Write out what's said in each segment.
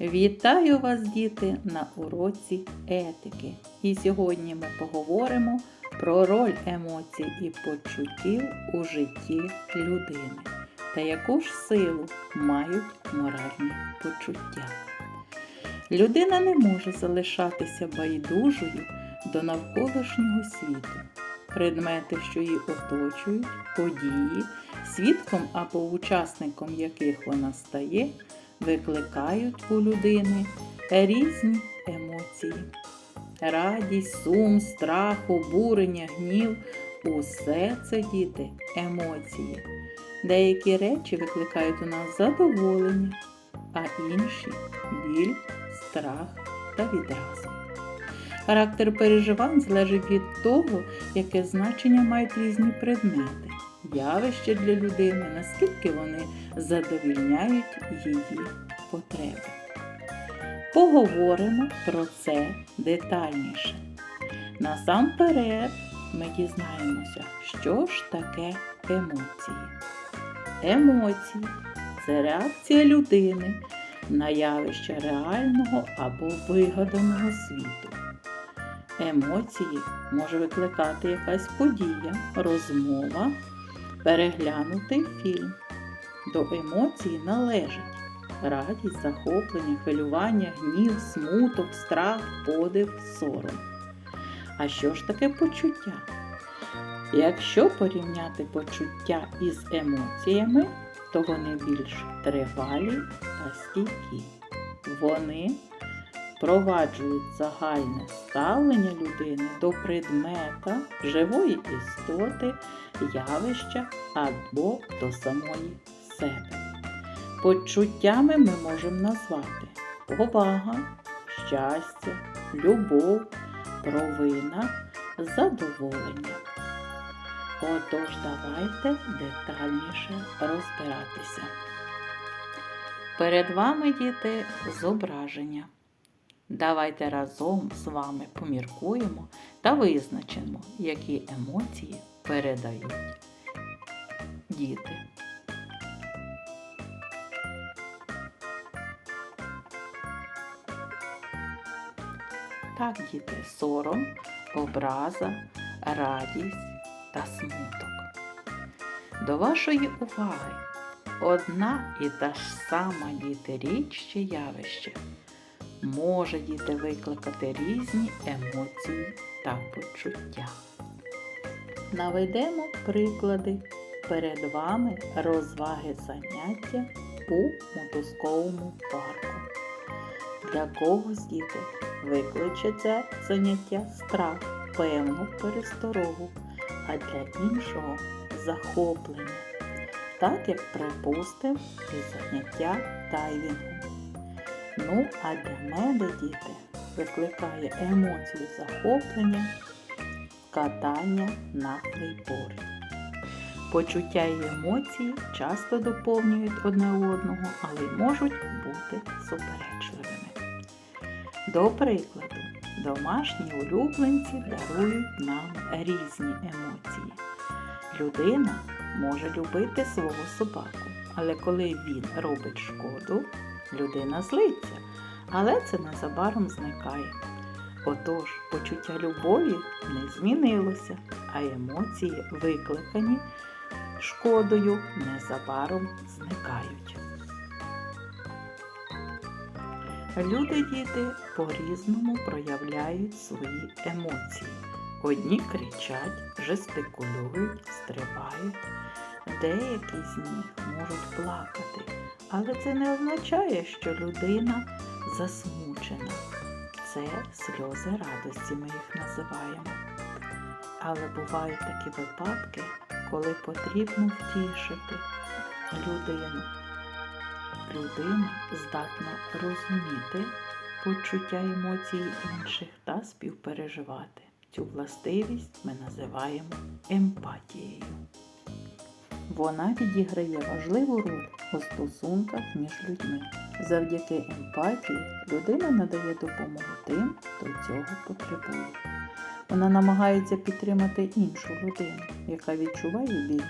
Вітаю вас, діти, на уроці етики. І сьогодні ми поговоримо про роль емоцій і почуттів у житті людини та яку ж силу мають моральні почуття. Людина не може залишатися байдужою до навколишнього світу. Предмети, що її оточують, події, свідком або учасником яких вона стає, викликають у людини різні емоції. Радість, сум, страх, обурення, гнів усе це діти емоції. Деякі речі викликають у нас задоволення, а інші біль, страх та відразу. Характер переживань залежить від того, яке значення мають різні предмети, явища для людини, наскільки вони задовільняють її потреби. Поговоримо про це детальніше. Насамперед ми дізнаємося, що ж таке емоції. Емоції це реакція людини на явище реального або вигаданого світу. Емоції може викликати якась подія, розмова, переглянутий фільм. До емоцій належать радість, захоплення, хвилювання, гнів, смуток, страх, подив, сором. А що ж таке почуття? Якщо порівняти почуття із емоціями, то вони більш тривалі та стійкі. Вони впроваджують загальне ставлення людини до предмета, живої істоти, явища або до самої себе. Почуттями ми можемо назвати повага, щастя, любов, провина, задоволення. Отож, давайте детальніше розбиратися. Перед вами, діти, зображення. Давайте разом з вами поміркуємо та визначимо, які емоції передають діти. Так, діти, сором, образа, радість та смуток. До вашої уваги одна і та ж сама діти річ чи явище може діти викликати різні емоції та почуття. Наведемо приклади перед вами розваги заняття у мотузковому парку. Для когось діти викличе це заняття страх, певну пересторогу, а для іншого захоплення, так як припустив і заняття дайвінгу. Ну, а для мене, діти, викликає емоцію захоплення, катання на флейборді. Почуття і емоції часто доповнюють одне одного, але можуть бути суперечливими. До прикладу, домашні улюбленці дарують нам різні емоції. Людина може любити свого собаку, але коли він робить шкоду, людина злиться, але це незабаром зникає. Отож, почуття любові не змінилося, а емоції, викликані шкодою, незабаром зникають. Люди діти по-різному проявляють свої емоції. Одні кричать, жестикулюють, стрибають, деякі з них можуть плакати, але це не означає, що людина засмучена. Це сльози радості, ми їх називаємо. Але бувають такі випадки, коли потрібно втішити людину. Людина здатна розуміти почуття емоцій інших та співпереживати. Цю властивість ми називаємо емпатією. Вона відіграє важливу роль у стосунках між людьми. Завдяки емпатії людина надає допомогу тим, хто цього потребує. Вона намагається підтримати іншу людину, яка відчуває біль,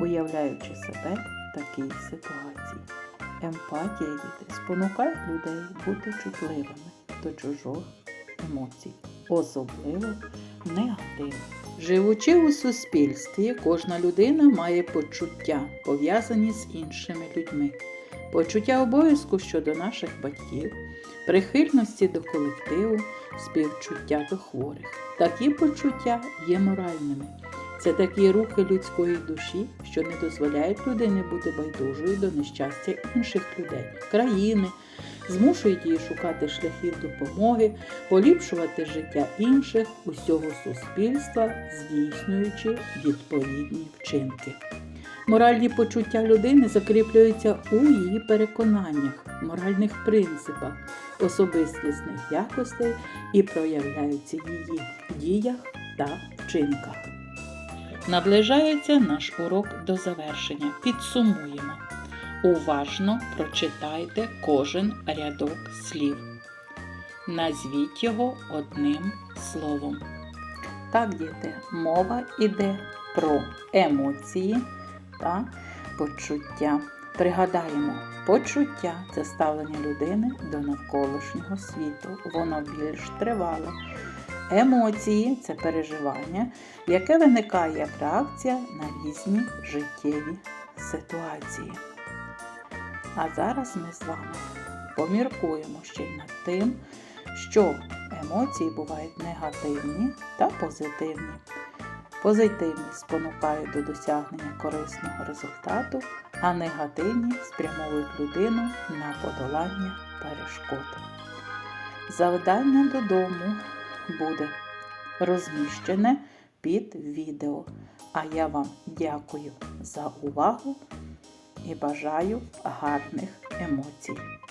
уявляючи себе в такій ситуації. Емпатія діти спонукає людей бути чутливими до чужих емоцій, особливо негативних. Живучи у суспільстві, кожна людина має почуття, пов'язані з іншими людьми, почуття обов'язку щодо наших батьків, прихильності до колективу, співчуття до хворих. Такі почуття є моральними. Це такі рухи людської душі, що не дозволяють людині бути байдужою до нещастя інших людей, країни, змушують її шукати шляхів допомоги, поліпшувати життя інших, усього суспільства, здійснюючи відповідні вчинки. Моральні почуття людини закріплюються у її переконаннях, моральних принципах, особистісних якостей і проявляються в її діях та вчинках. Наближається наш урок до завершення. Підсумуємо. Уважно прочитайте кожен рядок слів. Назвіть його одним словом. Так, діти, мова йде про емоції та почуття. Пригадаємо, почуття це ставлення людини до навколишнього світу. Воно більш тривале. Емоції це переживання, яке виникає як реакція на різні життєві ситуації. А зараз ми з вами поміркуємо ще й над тим, що емоції бувають негативні та позитивні. Позитивні спонукають до досягнення корисного результату, а негативні спрямовують людину на подолання перешкод. Завдання додому буде розміщене під відео. А я вам дякую за увагу і бажаю гарних емоцій.